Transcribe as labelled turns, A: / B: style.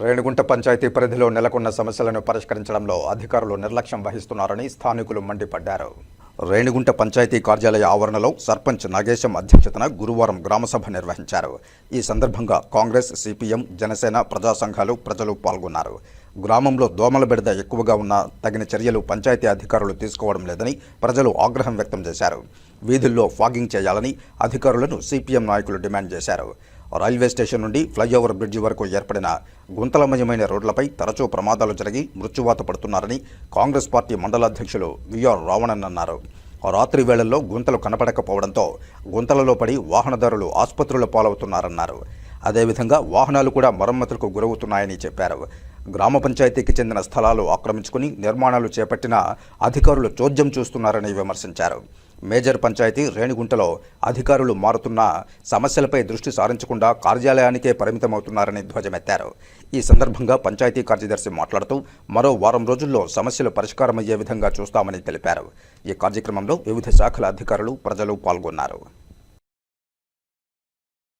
A: రేణిగుంట పంచాయతీ పరిధిలో నెలకొన్న సమస్యలను పరిష్కరించడంలో అధికారులు నిర్లక్ష్యం వహిస్తున్నారని స్థానికులు మండిపడ్డారు. రేణిగుంట పంచాయతీ కార్యాలయ ఆవరణలో సర్పంచ్ నాగేశం అధ్యక్షతన గురువారం గ్రామసభ నిర్వహించారు. ఈ సందర్భంగా కాంగ్రెస్ సిపిఎం జనసేన ప్రజా సంఘాలు ప్రజలు పాల్గొన్నారు. గ్రామంలో దోమల బెడద ఎక్కువగా ఉన్న తగిన చర్యలు పంచాయతీ అధికారులు తీసుకోవడం లేదని ప్రజలు ఆగ్రహం వ్యక్తం చేశారు. వీధుల్లో ఫాగింగ్ చేయాలని అధికారులను సిపిఎం నాయకులు డిమాండ్ చేశారు. రైల్వే స్టేషన్ నుండి ఫ్లైఓవర్ బ్రిడ్జి వరకు ఏర్పడిన గుంతలమయమైన రోడ్లపై తరచూ ప్రమాదాలు జరిగి మృత్యువాత పడుతున్నారని కాంగ్రెస్ పార్టీ మండల అధ్యక్షులు విఆర్ రావణన్ అన్నారు. రాత్రి వేళల్లో గుంతలు కనపడకపోవడంతో గుంతలలో పడి వాహనదారులు ఆసుపత్రుల పాలవుతున్నారన్నారు. అదేవిధంగా వాహనాలు కూడా మరమ్మతులకు గురవుతున్నాయని చెప్పారు. గ్రామ పంచాయతీకి చెందిన స్థలాలు ఆక్రమించుకుని నిర్మాణాలు చేపట్టిన అధికారులు చోద్యం చూస్తున్నారని విమర్శించారు. మేజర్ పంచాయతీ రేణిగుంటలో అధికారులు మారుతున్నా సమస్యలపై దృష్టి సారించకుండా కార్యాలయానికే పరిమితమవుతున్నారని ధ్వజమెత్తారు. ఈ సందర్భంగా పంచాయతీ కార్యదర్శి మాట్లాడుతూ మరో వారం రోజుల్లో సమస్యలు పరిష్కారమయ్యే విధంగా చూస్తామని తెలిపారు. ఈ కార్యక్రమంలో వివిధ శాఖల అధికారులు ప్రజలు పాల్గొన్నారు.